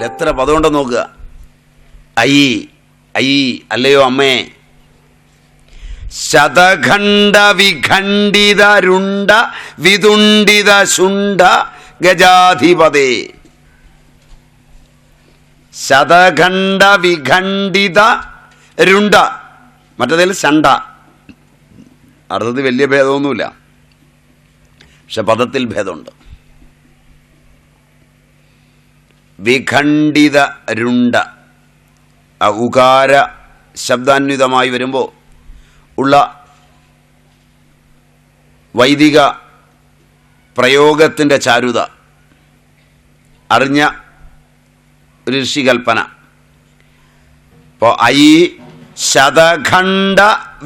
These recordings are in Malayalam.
അതിലെത്ര പദമുണ്ടെന്ന് നോക്കുക ഐ ഐ അല്ലയോ അമ്മേ? ശതഖണ്ഡ വിഖണ്ഡിതരുണ്ട വിതുണ്ടിത ശുണ്ട ഗജാധിപതേ. ശതഖണ്ഡ വിഖണ്ഡിത രുണ്ട മറ്റതിൽ ശണ്ട അർത്ഥത്തിൽ വലിയ ഭേദമൊന്നുമില്ല. പക്ഷെ പദത്തിൽ ഭേദമുണ്ട്. വിഖണ്ഡിത രുണ്ട ഉകാര ശബ്ദാന്വിതമായി വരുമ്പോൾ ഉള്ള വൈദിക പ്രയോഗത്തിന്റെ ചാരുത അറിഞ്ഞ ഋഷികൽപ്പന. ഇപ്പോൾ ഐ ശതഖണ്ഡ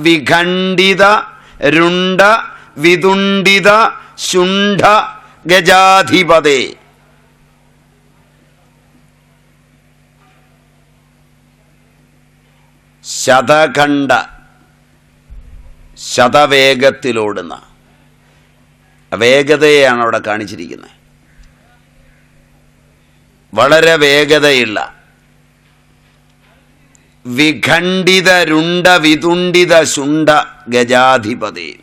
വിഖണ്ഡിത രുണ്ട വിതുണ്ടിത ശുണ്ഠ ഗജാധിപതേ. ശതഖണ്ഡ ശതവേഗത്തിലോടുന്ന. വേഗതയാണ് അവിടെ കാണിച്ചിരിക്കുന്നത്. വളരെ വേഗതയുള്ള. വിഖണ്ഡിത രുണ്ട വിതുണ്ടിത ശുണ്ട ഗജാധിപതി.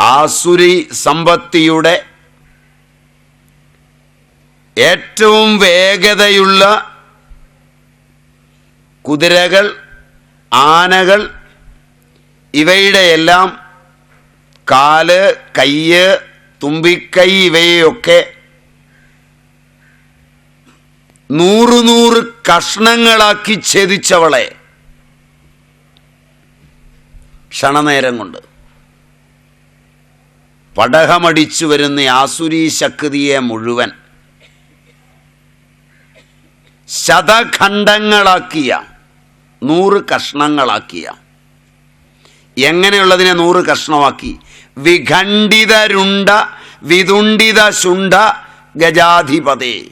ആസുരി സമ്പത്തിയുടെ ഏറ്റവും വേഗതയുള്ള കുതിരകൾ ആനകൾ ഇവയുടെയെല്ലാം കാൽ കയ്യ് തുമ്പിക്കൈ ഇവയൊക്കെ നൂറു നൂറ് കഷ്ണങ്ങളാക്കി ഛേദിച്ചവളെ ക്ഷണനേരം കൊണ്ട്. പടഹമടിച്ചു വരുന്ന ആസുരീ ശക്തിയെ മുഴുവൻ ശതഖണ്ഡങ്ങളാക്കിയ നൂറ് കഷ്ണങ്ങളാക്കിയ. എങ്ങനെയുള്ളതിനെ നൂറ് കഷ്ണമാക്കി? വിഖണ്ഡിതരുണ്ട വിതുണ്ടിത ശുണ്ട ഗജാധിപതേ.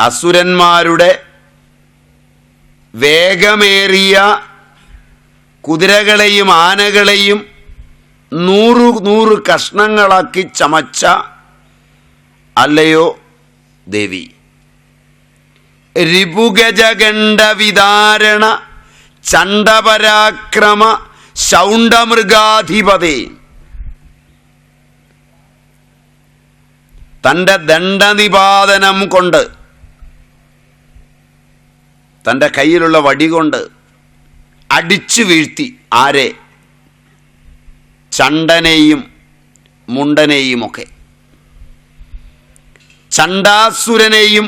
അസുരന്മാരുടെ വേഗമേറിയ കുതിരകളെയും ആനകളെയും നൂറു നൂറ് കഷ്ണങ്ങളാക്കി ചമച്ച അല്ലയോ ദേവി? രിപുഗജഗണ്ഡ വിതാരണ ചണ്ഡപരാക്രമ ശൗണ്ടമൃഗാധിപതി. തന്റെ ദണ്ഡനിപാതനം കൊണ്ട് തന്റെ കയ്യിലുള്ള വടി കൊണ്ട് അടിച്ചു വീഴ്ത്തി ആരെ? ചണ്ടനെയും മുണ്ടനെയുമൊക്കെ. ചണ്ടാസുരനെയും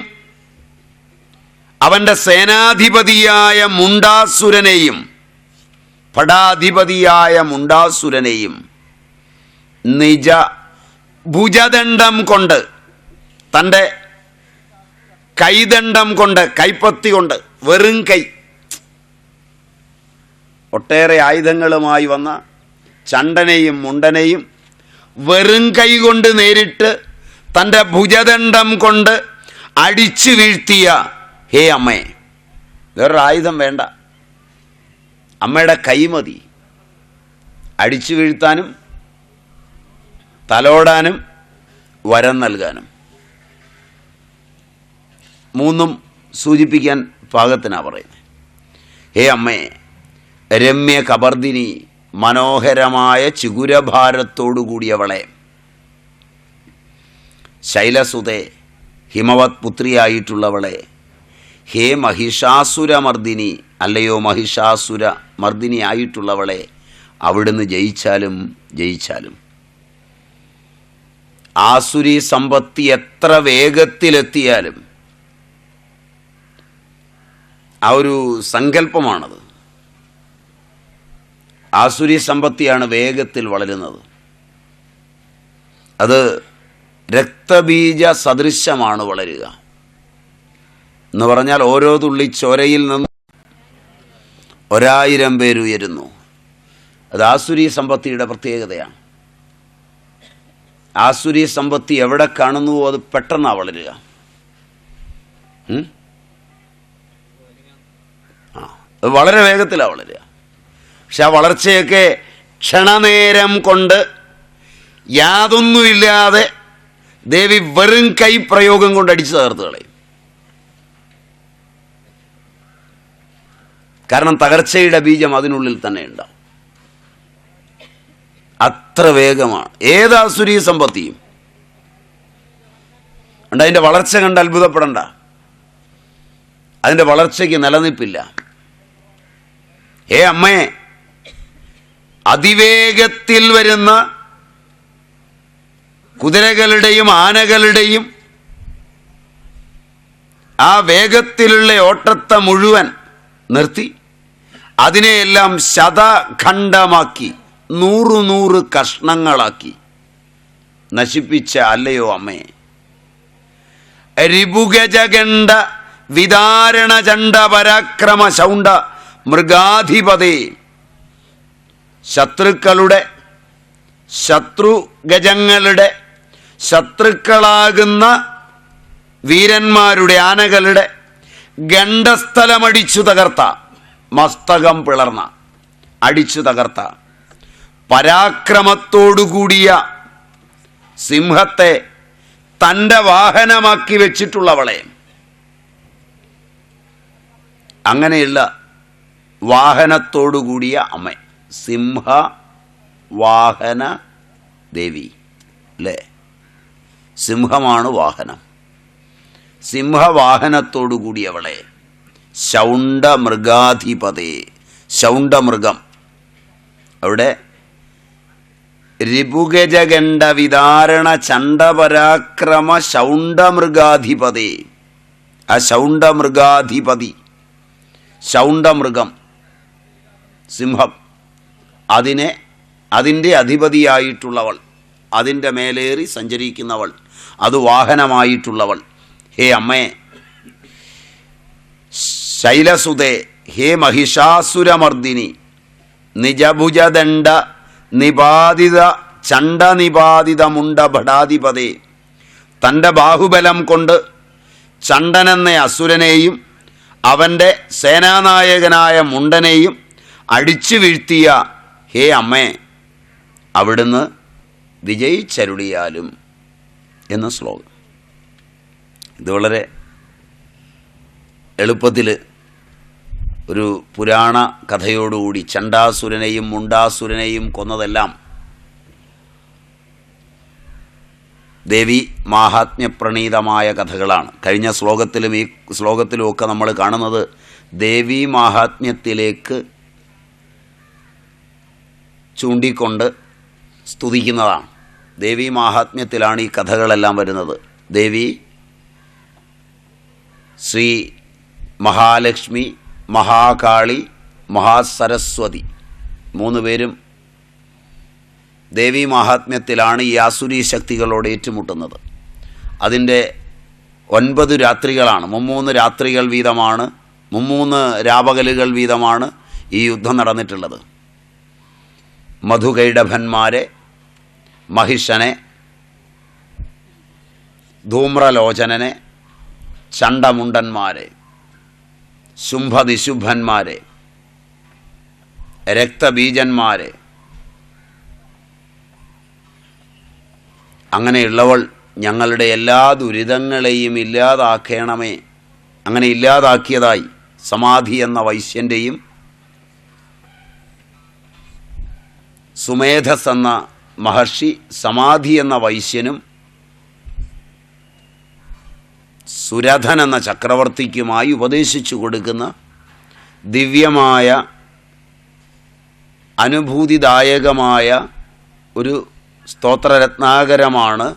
അവന്റെ സേനാധിപതിയായ മുണ്ടാസുരനെയും പടാധിപതിയായ മുണ്ടാസുരനെയും നിജ ഭുജദണ്ഡം കൊണ്ട് തന്റെ കൈദണ്ഡം കൊണ്ട് കൈപ്പത്തി കൊണ്ട് വെറും കൈ. ഒട്ടേറെ ആയുധങ്ങളുമായി വന്ന ചണ്ടനെയും മുണ്ടനെയും വെറും കൈ കൊണ്ട് നേരിട്ട് തന്റെ ഭുജദണ്ഡം കൊണ്ട് അടിച്ചു വീഴ്ത്തിയ ഹേ അമ്മേ വേറൊരു ആയുധം വേണ്ട. അമ്മയുടെ കൈ മതി. അടിച്ചു വീഴ്ത്താനും തലോടാനും വരം നൽകാനും. മൂന്നും സൂചിപ്പിക്കാൻ പാകത്തിനാണ് പറയുന്നത് ഹേ അമ്മേ രമ്യ കബർദിനി മനോഹരമായ ചിഗുരഭാരത്തോടു കൂടിയവളെ ശൈലസുതേ ഹിമവത് പുത്രിയായിട്ടുള്ളവളെ. ഹേ മഹിഷാസുരമർദിനി അല്ലയോ മഹിഷാസുര മർദിനി ആയിട്ടുള്ളവളെ അവിടുന്ന് ജയിച്ചാലും ജയിച്ചാലും. ആസുരി സമ്പത്തി എത്ര വേഗത്തിലെത്തിയാലും. ആ ഒരു സങ്കല്പമാണത്. ആസുരി സമ്പത്തിയാണ് വേഗത്തിൽ വളരുന്നത്. അത് രക്തബീജ സദൃശ്യമാണ് വളരുക. എന്ന് പറഞ്ഞാൽ ഓരോ തുള്ളി ചോരയിൽ നിന്ന് ഒരായിരം പേരുയരുന്നു അത് ആസുരി സമ്പത്തിയുടെ പ്രത്യേകതയാണ്. ആസുരി സമ്പത്തി എവിടെ കാണുന്നുവോ അത് പെട്ടെന്നാണ് വളരുക. അത് വളരെ വേഗത്തിലാണ് വളരുക. പക്ഷെ ആ വളർച്ചയൊക്കെ ക്ഷണനേരം കൊണ്ട് യാതൊന്നുമില്ലാതെ ദേവി വെറും കൈ പ്രയോഗം കൊണ്ട് അടിച്ചു തകർത്ത് കളയും. കാരണം തകർച്ചയുടെ ബീജം അതിനുള്ളിൽ തന്നെ ഉണ്ടാവും. അത്ര വേഗമാണ്. ഏത് അസുരീ സമ്പത്തിയും. ഉണ്ട് അതിന്റെ വളർച്ച കണ്ട് അത്ഭുതപ്പെടണ്ട. അതിന്റെ വളർച്ചയ്ക്ക് നിലനിൽപ്പില്ല. ഏ അമ്മേ അതിവേഗത്തിൽ വരുന്ന കുതിരകളുടെയും ആനകളുടെയും ആ വേഗത്തിലുള്ള ഓട്ടത്തെ മുഴുവൻ നിർത്തി. അതിനെയെല്ലാം ശതഖണ്ഡമാക്കി നൂറു നൂറ് കഷ്ണങ്ങളാക്കി നശിപ്പിച്ച അല്ലയോ അമ്മേ. രിപുഗജഗണ്ഡ വിദാരണചണ്ഡ പരാക്രമ ശൗണ്ട മൃഗാധിപതി. ശത്രുക്കളുടെ ശത്രുഗജങ്ങളുടെ ശത്രുക്കളാകുന്ന വീരന്മാരുടെ ആനകളുടെ ഗണ്ഡസ്ഥലമടിച്ചു തകർത്ത മസ്തകം പിളർന്ന അടിച്ചു തകർത്ത പരാക്രമത്തോടുകൂടിയ സിംഹത്തെ തന്റെ വാഹനമാക്കി വെച്ചിട്ടുള്ളവളെ. അങ്ങനെയുള്ള വാഹനത്തോടുകൂടിയ അമ്മ സിംഹ വാഹന ദേവി അല്ലേ സിംഹമാണ് വാഹനം. സിംഹവാഹനത്തോടുകൂടിയവളെ ശൗണ്ട മൃഗാധിപതേ ശൗണ്ടമൃഗം അവിടെ രിപുഗജഗണ്ഡ വിതാരണ ചണ്ഡപരാക്രമ ശൗണ്ടമൃഗാധിപതേ ആ ശൗണ്ടമൃഗാധിപതി ശൗണ്ടമൃഗം സിംഹം. അതിനെ അതിന്റെ അധിപതിയായിട്ടുള്ളവൾ. അതിന്റെ മേലേറി സഞ്ചരിക്കുന്നവൾ. അത് വാഹനമായിട്ടുള്ളവൾ. ഹേ അമ്മേ. ശൈലസുതേ ഹേ മഹിഷാസുരമർദിനി നിജഭുജദണ്ഡ നിപാതിത ചണ്ഡനിപാതിത മുണ്ട ഭടാധിപതേ തന്റെ ബാഹുബലം കൊണ്ട് ചണ്ടനെന്ന അസുരനെയും അവന്റെ സേനാനായകനായ മുണ്ടനെയും അടിച്ചു വീഴ്ത്തിയ ഹേ അമ്മേ. അവിടുന്ന് വിജയിച്ചരുളിയാലും എന്ന ശ്ലോകം. ഇത് വളരെ എളുപ്പത്തിൽ ഒരു പുരാണ കഥയോടുകൂടി ചണ്ടാസുരനെയും മുണ്ടാസുരനെയും കൊന്നതെല്ലാം ദേവി മാഹാത്മ്യപ്രണീതമായ കഥകളാണ്. കഴിഞ്ഞ ശ്ലോകത്തിലും ഈ ശ്ലോകത്തിലുമൊക്കെ നമ്മൾ കാണുന്നത് ദേവി മാഹാത്മ്യത്തിലേക്ക് ചൂണ്ടിക്കൊണ്ട് സ്തുതിക്കുന്നതാണ്. ദേവി മാഹാത്മ്യത്തിലാണ് ഈ കഥകളെല്ലാം വരുന്നത്. ദേവി ശ്രീ മഹാലക്ഷ്മി മഹാകാളി മഹാസരസ്വതി മൂന്ന് പേരും ദേവീ മാഹാത്മ്യത്തിലാണ് ഈ ആസുരി ശക്തികളോട് ഏറ്റുമുട്ടുന്നത്. അതിന്റെ ഒൻപത് രാത്രികളാണ് മുമ്മൂന്ന് രാത്രികൾ വീതമാണ് മുമ്മൂന്ന് രാപകലുകൾ വീതമാണ് ഈ യുദ്ധം നടന്നിട്ടുള്ളത്. മധുകൈഡഭന്മാരെ മഹിഷനെ ധൂമ്രലോചനനെ ചണ്ടമുണ്ടന്മാരെ ശുംഭനിശുംഭന്മാരെ രക്തബീജന്മാരെ. അങ്ങനെയുള്ളവൾ ഞങ്ങളുടെ എല്ലാ ദുരിതങ്ങളെയും ഇല്ലാതാക്കണമേ. അങ്ങനെ ഇല്ലാതാക്കിയതായി സമാധി എന്ന വൈശ്യന്റെയും സുമേധസ് എന്ന മഹർഷി സമാധി എന്ന വൈശ്യനും സുരഥൻ എന്ന ചക്രവർത്തിക്കുമായി ഉപദേശിച്ചു കൊടുക്കുന്ന ദിവ്യമായ അനുഭൂതിദായകമായ ഒരു സ്തോത്രരത്നാകരമാണ്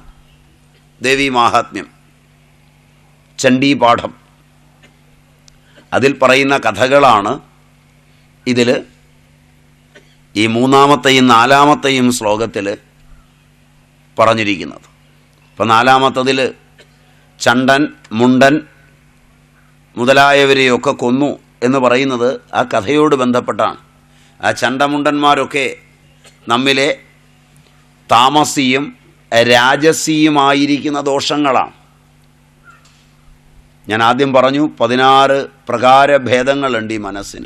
ദേവി മാഹാത്മ്യം ചണ്ഡീപാഠം അതിൽ പറയുന്ന കഥകളാണ് ഇതിൽ ഈ മൂന്നാമത്തെയും നാലാമത്തെയും ശ്ലോകത്തിൽ പറഞ്ഞിരിക്കുന്നത്. ഇപ്പം നാലാമത്തതിൽ ചണ്ടൻ മുണ്ടൻ മുതലായവരെയൊക്കെ കൊന്നു എന്ന് പറയുന്നത് ആ കഥയോട് ബന്ധപ്പെട്ടാണ്. ആ ചണ്ടമുണ്ടന്മാരൊക്കെ നമ്മിലെ താമസിയും രാജസിയുമായിരിക്കുന്ന ദോഷങ്ങളാണ്. ഞാൻ ആദ്യം പറഞ്ഞു പതിനാറ് പ്രകാരഭേദങ്ങളുണ്ട് ഈ മനസ്സിന്.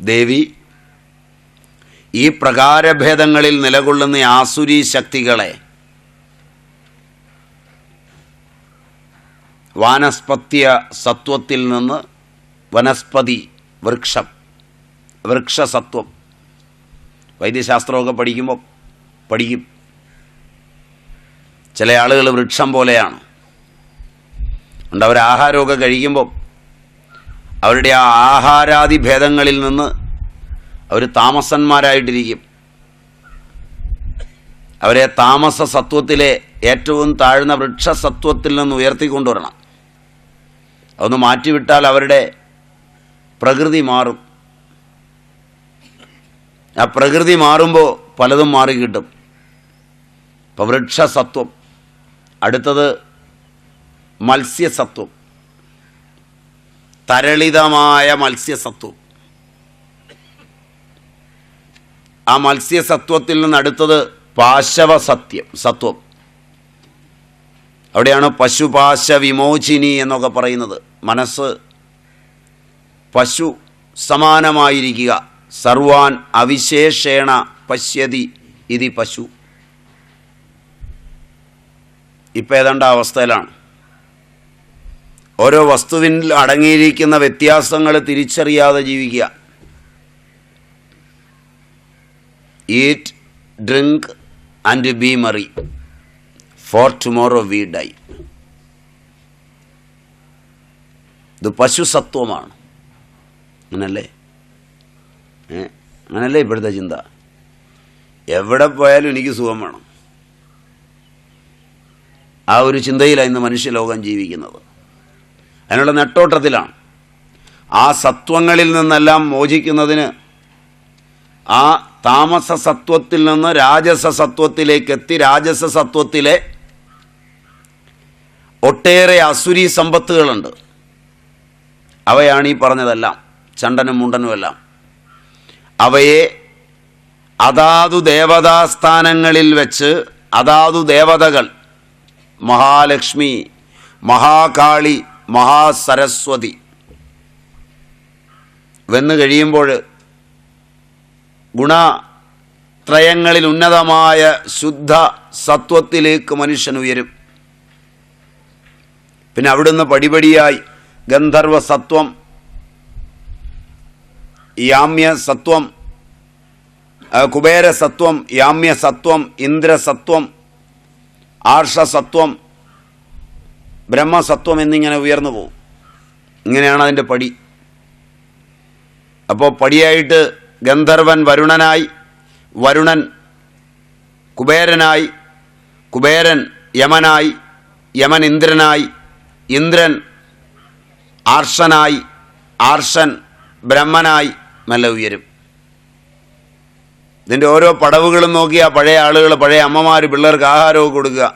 ദേവി ഈ പ്രകാരഭേദങ്ങളിൽ നിലകൊള്ളുന്ന ആസുരി ശക്തികളെ വാനസ്പത്യ സത്വത്തിൽ നിന്ന് വനസ്പതി വൃക്ഷം വൃക്ഷസത്വം. വൈദ്യശാസ്ത്രമൊക്കെ പഠിക്കുമ്പോൾ പഠിക്കും. ചില ആളുകൾ വൃക്ഷം പോലെയാണ്. ഉണ്ട് അവർ ആഹാരമൊക്കെ കഴിക്കുമ്പോൾ അവരുടെ ആ ആഹാരാദി ഭേദങ്ങളിൽ നിന്ന് അവർ താമസന്മാരായിട്ടിരിക്കും. അവരെ താമസ സത്വത്തിലെ ഏറ്റവും താഴ്ന്ന വൃക്ഷസത്വത്തിൽ നിന്ന് ഉയർത്തിക്കൊണ്ടുവരണം. അതൊന്ന് മാറ്റിവിട്ടാൽ അവരുടെ പ്രകൃതി മാറും. ആ പ്രകൃതി മാറുമ്പോൾ പലതും മാറിക്കിട്ടും. ഇപ്പോൾ വൃക്ഷസത്വം. അടുത്തത് മത്സ്യസത്വം. തരളിതമായ മത്സ്യസത്വം. ആ മത്സ്യസത്വത്തിൽ നിന്ന് അടുത്തത് പാശവ സത്യം സത്വം. അവിടെയാണ് പശുപാശ വിമോചിനി എന്നൊക്കെ പറയുന്നത്. മനസ്സ് പശു സമാനമായിരിക്കുക സർവാൻ അവിശേഷേണ പശ്യതി ഇതി പശു. ഇപ്പം ഏതാണ്ട് അവസ്ഥയിലാണ്. ഓരോ വസ്തുവിൽ അടങ്ങിയിരിക്കുന്ന വ്യത്യാസങ്ങൾ തിരിച്ചറിയാതെ ജീവിക്കുക. Eat drink, and be merry, for tomorrow we die. ഇത് പശുസത്വമാണ് അങ്ങനല്ലേ? അങ്ങനല്ലേ ഇപ്പോഴത്തെ ചിന്ത? എവിടെ പോയാലും എനിക്ക് സുഖം വേണം. ആ ഒരു ചിന്തയിലാണ് ഇന്ന് മനുഷ്യലോകം ജീവിക്കുന്നത്. അതിനുള്ള നെട്ടോട്ടത്തിലാണ്. ആ സത്വങ്ങളിൽ നിന്നെല്ലാം മോചിക്കുന്നതിന് ആ താമസ സത്വത്തിൽ നിന്ന് രാജസ സത്വത്തിലേക്ക് എത്തി രാജസ സത്വത്തിലെ ഒട്ടേറെ അസുരി സമ്പത്തുകളുണ്ട്. അവയാണ് ഈ പറഞ്ഞതെല്ലാം ചണ്ടനും മുണ്ടനുമെല്ലാം അവയെ അതാതു ദേവതാസ്ഥാനങ്ങളിൽ വെച്ച് അതാതു ദേവതകൾ മഹാലക്ഷ്മി മഹാകാളി മഹാസരസ്വതി വെന്ന് കഴിയുമ്പോൾ ഗുണത്രയങ്ങളിൽ ഉന്നതമായ ശുദ്ധ സത്വത്തിലേക്ക് മനുഷ്യൻ ഉയരും. പിന്നെ അവിടുന്ന് പടിപടിയായി ഗന്ധർവ സത്വം യാമ്യ സത്വം കുബേരസത്വം യാമ്യസത്വം ഇന്ദ്രസത്വം ആർഷസത്വം ബ്രഹ്മസത്വം എന്നിങ്ങനെ ഉയർന്നു പോകും. ഇങ്ങനെയാണ് അതിന്റെ പടി. അപ്പോൾ പടിയായിട്ട് ഗന്ധർവൻ വരുണനായി വരുണൻ കുബേരനായി കുബേരൻ യമനായി യമൻ ഇന്ദ്രനായി ഇന്ദ്രൻ ആർഷനായി ആർഷൻ ബ്രഹ്മനായി നല്ല ഉയരും. ഇതിന്റെ ഓരോ പടവുകളും നോക്കി ആ പഴയ ആളുകൾ പഴയ അമ്മമാർ പിള്ളേർക്ക് ആഹാരമൊക്കെ കൊടുക്കുക.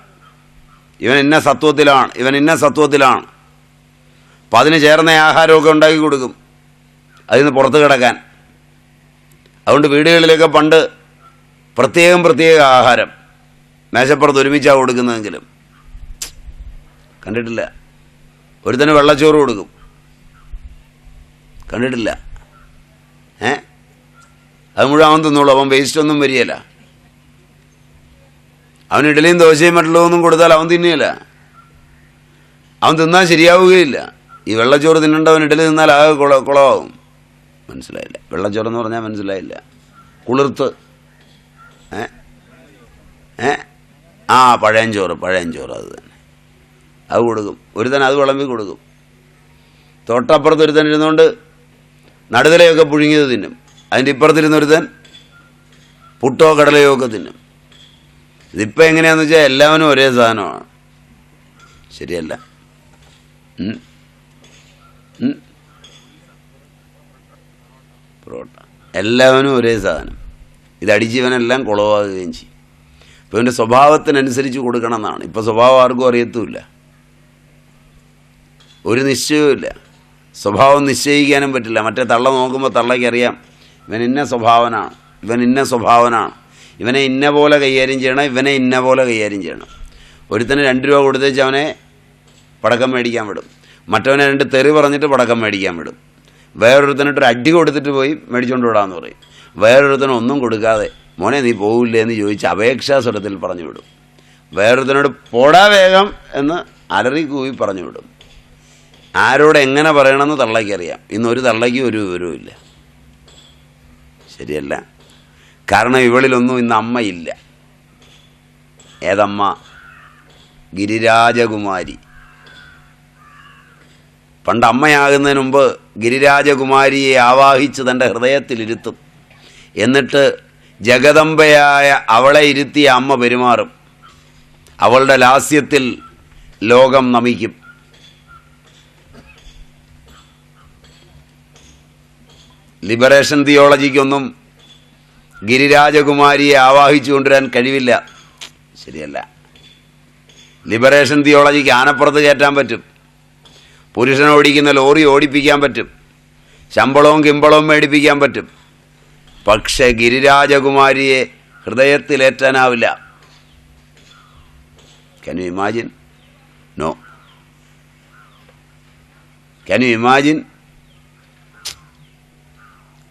ഇവൻ ഇന്ന സത്വത്തിലാണ് ഇവൻ ഇന്ന സത്വത്തിലാണ്. അപ്പം അതിന് ചേർന്ന ആഹാരമൊക്കെ ഉണ്ടാക്കി കൊടുക്കും. അതിൽ നിന്ന് പുറത്ത് കിടക്കാൻ. അതുകൊണ്ട് വീടുകളിലൊക്കെ പണ്ട് പ്രത്യേകം പ്രത്യേക ആഹാരം. മേശപ്പുറത്ത് ഒരുമിച്ചാണ് കൊടുക്കുന്നതെങ്കിലും. കണ്ടിട്ടില്ല. ഒരുത്തന് വെള്ളച്ചോറ് കൊടുക്കും. കണ്ടിട്ടില്ല. ഏ? അത് മുഴുവൻ അവൻ അവൻ വേസ്റ്റ് ഒന്നും വരികയില്ല. അവൻ ഇഡലിയും ദോശയും മറ്റുള്ളതൊന്നും കൊടുത്താൽ അവൻ തിന്നുകയില്ല. അവൻ തിന്നാൽ ശരിയാവുകയില്ല. ഈ വെള്ളച്ചോറ് തിന്നണ്ടവൻ ഇഡലി തിന്നാൽ ആകെ കുളമാകും മനസ്സിലായില്ല. വെള്ളച്ചോറ് എന്ന് പറഞ്ഞാൽ മനസ്സിലായില്ല. കുളിർത്ത്. ഏ? ഏ? ആ പഴയഞ്ചോറ് പഴയഞ്ചോറ് അത് തന്നെ. അത് കൊടുക്കും. ഒരുത്തൻ അത് വിളമ്പി കൊടുക്കും. തൊട്ടപ്പുറത്ത് ഒരുത്തൻ ഇരുന്നുകൊണ്ട് നടുതലയൊക്കെ പുഴുങ്ങിയത് തിന്നും. അതിന്റെ ഇപ്പുറത്തിരുന്ന് ഒരുത്തൻ പുട്ടോ കടലയോ ഒക്കെ തിന്നും. ഇതിപ്പോൾ എങ്ങനെയാണെന്ന് വെച്ചാൽ എല്ലാവനും ഒരേ സാധനമാണ്. ശരിയല്ല. പൊറോട്ട എല്ലാവനും ഒരേ സാധനം. ഇത് അടിച്ചവനെല്ലാം കുളവാകുകയും ചെയ്യും. അപ്പോൾ ഇവന്റെ സ്വഭാവത്തിനനുസരിച്ച് കൊടുക്കണം എന്നാണ് ഇപ്പോൾ സ്വഭാവം ആർക്കും അറിയത്തുമില്ല. ഒരു നിശ്ചയവുമില്ല സ്വഭാവം നിശ്ചയിക്കാനും പറ്റില്ല. മറ്റേ തള്ള നോക്കുമ്പോൾ തള്ളയ്ക്കറിയാം. ഇവൻ ഇന്ന സ്വഭാവനാണ്. ഇവൻ ഇന്ന സ്വഭാവനാണ്. ഇവനെ ഇന്ന പോലെ കൈകാര്യം ചെയ്യണം. ഇവനെ ഇന്ന പോലെ കൈകാര്യം ചെയ്യണം. ഒരുത്തന് രണ്ട് രൂപ കൊടുത്തേച്ച് അവനെ പടക്കം മേടിക്കാൻ വിടും. മറ്റവനെ രണ്ട് തെറി പറഞ്ഞിട്ട് പടക്കം മേടിക്കാൻ വിടും. വേറൊരുത്തനിട്ട് ഒരു അടി കൊടുത്തിട്ട് പോയി മേടിച്ചുകൊണ്ട് വിടാമെന്ന് പറയും. വേറൊരുത്തനും ഒന്നും കൊടുക്കാതെ മോനെ നീ പോവില്ലേ? എന്ന് ചോദിച്ച് അപേക്ഷാ സ്വരത്തിൽ പറഞ്ഞു വിടും. വേറൊരുത്തനോട് പോടാ വേഗം എന്ന് അലറി കൂവി പറഞ്ഞു വിടും. ആരോട് എങ്ങനെ പറയണമെന്ന് തള്ളയ്ക്കറിയാം. ഇന്ന് ഒരു തള്ളയ്ക്ക് ഒരു വിവരവും ഇല്ല. ശരിയല്ല. കാരണം ഇവളിലൊന്നും ഇന്ന് അമ്മയില്ല. ഏതമ്മ? ഗിരിരാജകുമാരി. പണ്ട് അമ്മയാകുന്നതിന് മുമ്പ് ഗിരിരാജകുമാരിയെ ആവാഹിച്ച് തന്റെ ഹൃദയത്തിലിരുത്തും. എന്നിട്ട് ജഗദമ്പയായ അവളെ ഇരുത്തിയ അമ്മ പെരുമാറും. അവളുടെ ലാസ്യത്തിൽ ലോകം നമിക്കും. ലിബറേഷൻ തിയോളജിക്കൊന്നും ഗിരിരാജകുമാരിയെ ആവാഹിച്ചു കൊണ്ടുവരാൻ കഴിവില്ല. ശരിയല്ല. ലിബറേഷൻ തിയോളജിക്ക് ആനപ്പുറത്ത് കയറ്റാൻ പറ്റും. പുരുഷൻ ഓടിക്കുന്ന ലോറി ഓടിപ്പിക്കാൻ പറ്റും. ശമ്പളവും കിമ്പളവും മേടിപ്പിക്കാൻ പറ്റും. പക്ഷെ ഗിരിരാജകുമാരിയെ ഹൃദയത്തിലേറ്റാനാവില്ല. Can you imagine no can you imagine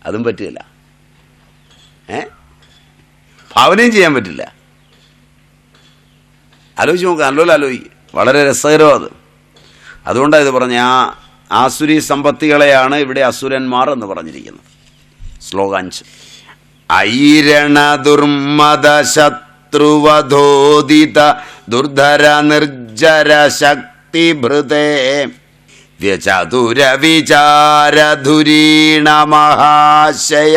അതും പറ്റില്ല. ഏ? ഭാവനയും ചെയ്യാൻ പറ്റില്ല. ആലോചിച്ച് നോക്കാം നല്ലപോലെ ആലോചിക്കുക വളരെ രസകരമാണ് അത്. അതുകൊണ്ടാണ് ഇത് പറഞ്ഞ ആ ആസുരി സമ്പത്തികളെയാണ് ഇവിടെ അസുരന്മാർ എന്ന് പറഞ്ഞിരിക്കുന്നത്. ശ്ലോകാഞ്ച് ഐരണ ദുർമത ശത്രുവധോദിത ദുർധര നിർജര ശക്തിഭൃതേ വ്യചതുര വിചാരധുരീണ മഹാശയ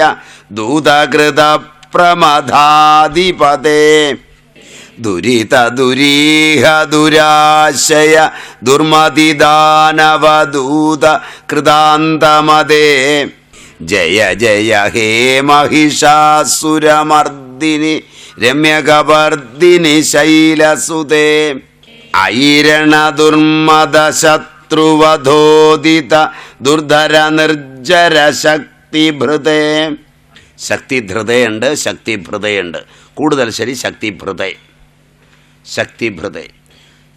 ദൂതകൃത പ്രമഥാധിപതേ ദുരിത ദുരീഹ ദുരാശയ ദുർമതിദാനവദൂത കൃതാന്തമതേ. ജയ ജയ ഹേ മഹിഷാസുരമർദിനി രമ്യകവർദിനി ശൈലസുതേ. ഐരണ ദുർമദ ശത്രുവധോദിത ദുർധര നിർജര ശക്തിഭൃതേ. ശക്തിധൃതയുണ്ട് ശക്തിഭൃതയുണ്ട്. കൂടുതൽ ശരി ശക്തിഭൃതേ. ശക്തിഭൃതേ.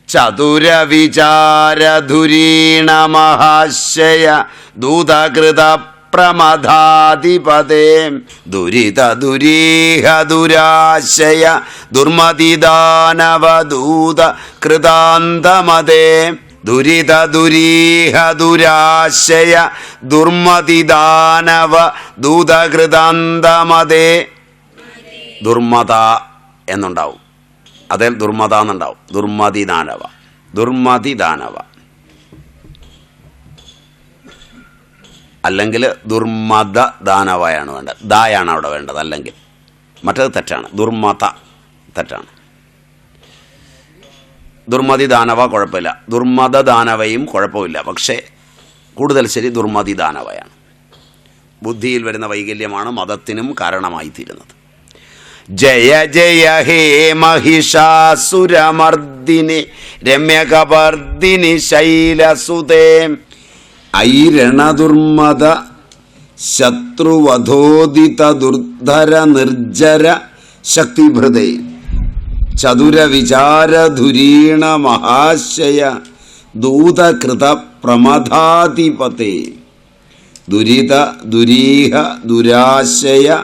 ചതുരവിചാരധുരീണ മഹാശയ ദൂതകൃത പ്രമധാധിപതേ ദുരിത ദുരീഹ ദുരാശയ ദുർമതിദാനവദൂത കൃതാന്തമതേ ദുരിത ദുരീഹ ദുരാശയ ദുർമതിദാനവ ദൂതകൃതാന്തമതേ ദുർമത എന്നുണ്ടാവും. അതിൽ ദുർമത എന്നുണ്ടാവും ദുർമതി ദാനവ ദുർമതി ദാനവ അല്ലെങ്കിൽ ദുർമത ദാനവയാണ് വേണ്ടത്. ദായാണ് അവിടെ വേണ്ടത് അല്ലെങ്കിൽ. മറ്റത് തെറ്റാണ്. ദുർമത തെറ്റാണ്. ദുർമതി ദാനവ കുഴപ്പമില്ല. ദുർമത ദാനവയും കുഴപ്പമില്ല. പക്ഷേ കൂടുതൽ ശരി ദുർമതി ദാനവയാണ് ബുദ്ധിയിൽ വരുന്ന വൈകല്യമാണ് മതത്തിനും കാരണമായി തീരുന്നത് ജയ ജയ ഹേ മഹിഷാസുരമർദിനി രമ്യകവർദിനി ശൈലസുതേ. ഐരണദുർമത ശത്രുവധോദിത ദുർധര നിർജര ശക്തിഭൃതേ. ചതുര വിചാരധുരീണ മഹാശയ ദൂതകൃത പ്രമഥാധിപതേ ദുരിത ദുരീഹ ദുരാശയ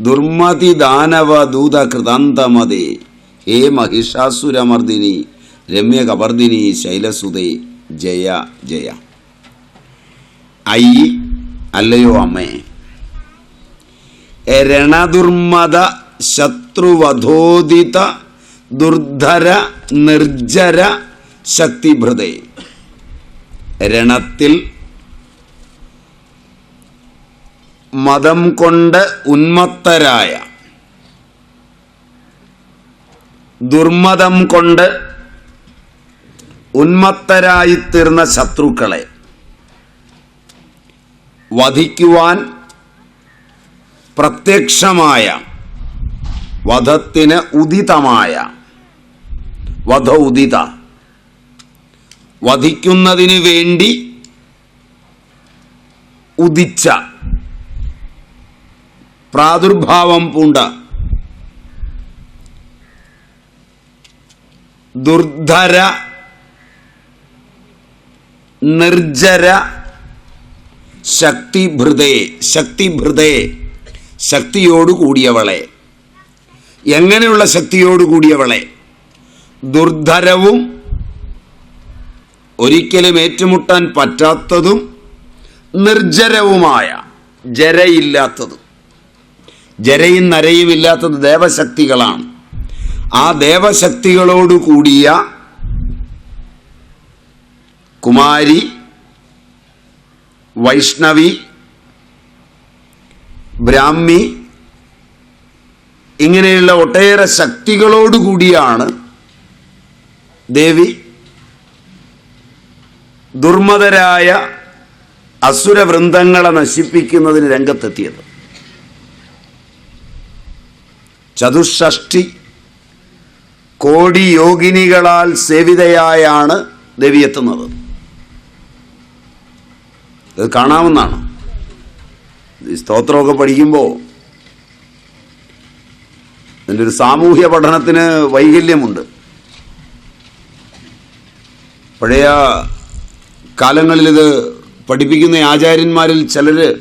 ദുർമതി ദാനവ ദൂത കൃതാന്തമതേ. ഹേ മഹിഷാസുരമർദിനി രമ്യ കവർദിനി ശൈലസുതേ. ജയ ജയ. ഐ അല്ലയോ അമ്മേ. രണദുർമത ശത്രുവധോദിത ദുർധര നിർജര ശക്തിഭൃതേ രണത്തിൽ മതം കൊണ്ട് ഉന്മത്തരായ ദുർമതം കൊണ്ട് ഉന്മത്തരായിത്തീർന്ന ശത്രുക്കളെ വധിക്കുവാൻ പ്രത്യക്ഷമായ വധത്തിന് ഉദിതമായ വധ ഉദിത വധിക്കുന്നതിന് വേണ്ടി ഉദിച്ച പ്രാദുർഭാവം പൂണ്ട. ദുർധര നിർജര ശക്തിഭൃതേ ശക്തിഭൃതേ ശക്തിയോട് കൂടിയവളെ എങ്ങനെയുള്ള ശക്തിയോട് കൂടിയവളെ ദുർധരവും ഒരിക്കലും ഏറ്റുമുട്ടാൻ പറ്റാത്തതും നിർജരവുമായ ജരയില്ലാത്തതും. ജരയും നരയും ഇല്ലാത്തത് ദേവശക്തികളാണ്. ആ ദേവശക്തികളോട് കൂടിയ കുമാരി വൈഷ്ണവി ബ്രാഹ്മി ഇങ്ങനെയുള്ള ഒട്ടേറെ ശക്തികളോടുകൂടിയാണ് ദേവി ദുർമതരായ അസുരവൃന്ദങ്ങളെ നശിപ്പിക്കുന്നതിന് രംഗത്തെത്തിയത്. ചതുഷ്ഷഷ്ടി കോടി യോഗിനികളാൽ സേവിതയായാണ് ദേവി എത്തുന്നത്. ഇത് കാണാവുന്നതാണ്. ഈ സ്തോത്രമൊക്കെ പഠിക്കുമ്പോൾ ഇതിന്റെ ഒരു സാമൂഹ്യ പഠനത്തിന് വൈകല്യമുണ്ട്. പഴയ കാലങ്ങളിലിത് പഠിപ്പിക്കുന്ന ആചാര്യന്മാരിൽ ചിലർ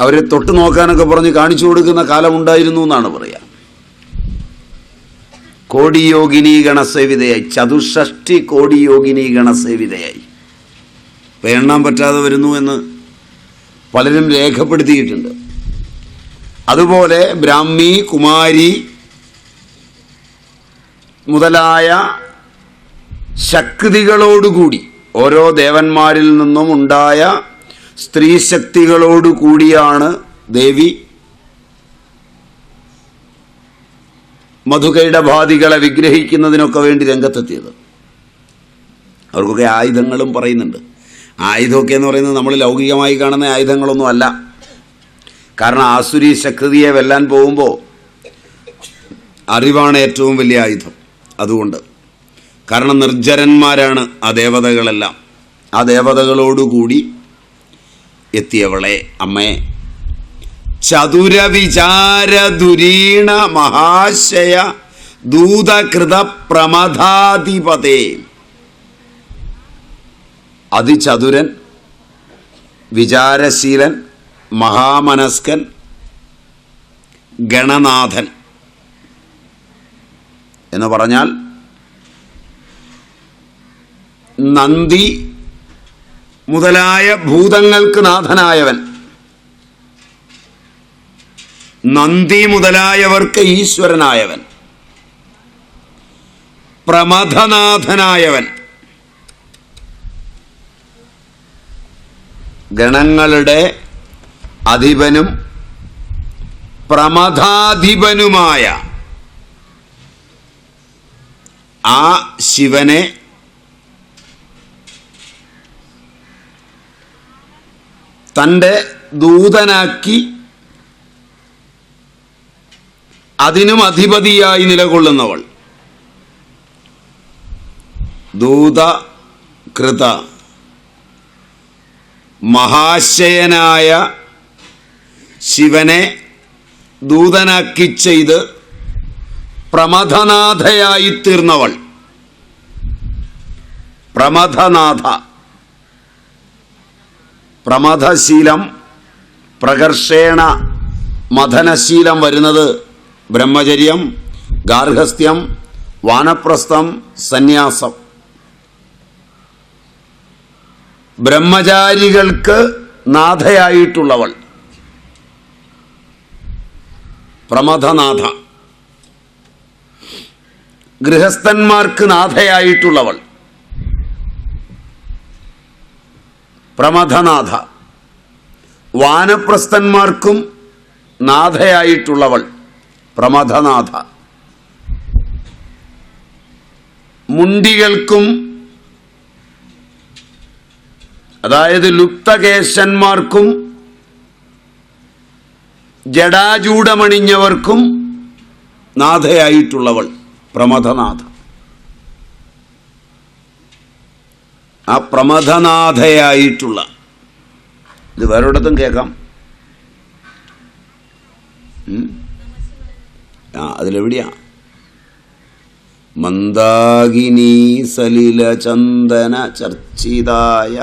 അവരെ തൊട്ട് നോക്കാനൊക്കെ പറഞ്ഞ് കാണിച്ചു കൊടുക്കുന്ന കാലമുണ്ടായിരുന്നു എന്നാണ് പറയുക കോടിയോഗിനി ഗണസേവിതയായി ചതുഷ്ഷഷ്ടി കോടിയോഗിനി ഗണസേവിതയായി എണ്ണാൻ പറ്റാതെ വരുന്നു എന്ന് പലരും രേഖപ്പെടുത്തിയിട്ടുണ്ട്. അതുപോലെ ബ്രാഹ്മി കുമാരി മുതലായ ശക്തികളോടുകൂടി ഓരോ ദേവന്മാരിൽ നിന്നും ഉണ്ടായ സ്ത്രീശക്തികളോടുകൂടിയാണ് ദേവി. മധുകൈടബാധികളെ വിഗ്രഹിക്കുന്നതിനൊക്കെ വേണ്ടി രംഗത്തെത്തിയത്. അവർക്കൊക്കെ ആയുധങ്ങളും പറയുന്നുണ്ട്. ആയുധമൊക്കെ എന്ന് പറയുന്നത് നമ്മൾ ലൗകികമായി കാണുന്ന ആയുധങ്ങളൊന്നും അല്ല. കാരണം ആസുരി ശക്തിയെ വെല്ലാൻ പോകുമ്പോൾ അറിവാണ് ഏറ്റവും വലിയ ആയുധം അതുകൊണ്ട്. കാരണം നിർജരന്മാരാണ് ആ ദേവതകളെല്ലാം. ആ ദേവതകളോടുകൂടി എത്തിയവളെ അമ്മേ. ചതുരവിചാര ദുരീണ മഹാശയ ദൂതകൃത പ്രമദാധിപതേ അതിചതുരൻ വിചാരശീലൻ മഹാമനസ്കൻ ഗണനാഥൻ. എന്ന് പറഞ്ഞാൽ നന്ദി മുതലായ ഭൂതങ്ങൾക്ക് നാഥനായവൻ. നന്ദി മുതലായവർക്ക് ഈശ്വരനായവൻ. പ്രമഥനാഥനായവൻ. ഗണങ്ങളുടെ അധിപനും പ്രമഥാധിപനുമായ ആ ശിവനെ തന്റെ ദൂതനാക്കി അതിനും അധിപതിയായി നിലകൊള്ളുന്നവൾ. ദൂത കൃത മഹാശയനായ ശിവനെ ദൂതനാക്കി ചെയ്ത് പ്രമഥനാഥയായി തീർന്നവൾ പ്രമഥനാഥ. പ്രമഥശീലം പ്രകർഷേണ മഥനശീലം വരുന്നത് ബ്രഹ്മചര്യം ഗാർഹസ്ഥ്യം വാനപ്രസ്ഥം സന്യാസം. ബ്രഹ്മചാരികൾക്ക് നാഥയായിട്ടുള്ളവൾ. പ്രമഥനാഥ ഗൃഹസ്ഥന്മാർക്ക് നാഥയായിട്ടുള്ളവൾ. പ്രമഥനാഥ. വാനപ്രസ്ഥന്മാർക്കും നാഥയായിട്ടുള്ളവൾ പ്രമഥനാഥ. മുണ്ടികൾക്കും അതായത് ലുപ്തകേശന്മാർക്കും ജടാചൂടമണിഞ്ഞവർക്കും നാഥയായിട്ടുള്ളവൾ പ്രമഥനാഥ. ആ പ്രമഥനാഥയായിട്ടുള്ള. ഇത് വേറൊരിടത്തും കേൾക്കാം? ആ അതിലെവിടെയാ? മന്ദാകിനി സലില ചന്ദന ചർച്ചിതായ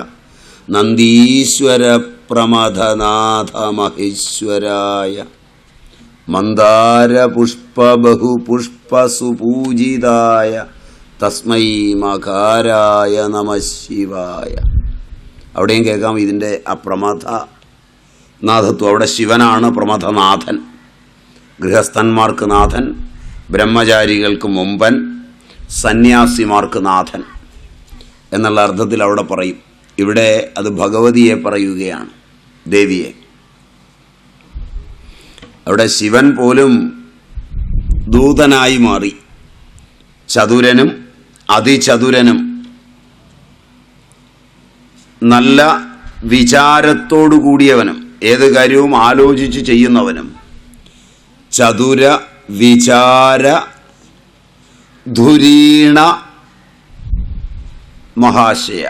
നന്ദീശ്വര പ്രമഥനാഥ മഹേശ്വരായ മന്ദാരപുഷ്പബഹുപുഷ്പസുപൂജിതായ തസ്മൈ മകാരായ നമ ശിവായ. അവിടെയും കേൾക്കാം ഇതിന്റെ ആ പ്രമഥ നാഥത്വം അവിടെ ശിവനാണ് പ്രമഥനാഥൻ. ഗൃഹസ്ഥന്മാർക്ക് നാഥൻ ബ്രഹ്മചാരികൾക്ക് മുമ്പൻ സന്യാസിമാർക്ക് നാഥൻ എന്നുള്ള അർത്ഥത്തിൽ അവിടെ പറയും. ഇവിടെ അത് ഭഗവതിയെ പറയുകയാണ് ദേവിയെ. അവിടെ ശിവൻ പോലും ദൂതനായി മാറി. ചതുരനും അതിചതുരനും. നല്ല വിചാരത്തോടു കൂടിയവനും ഏത് കാര്യവും ആലോചിച്ച് ചെയ്യുന്നവനും. ചതുര വിചാര ധുരീണ മഹാശയ.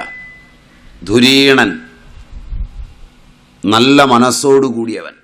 ധുരീണൻ നല്ല മനസ്സോടു കൂടിയവൻ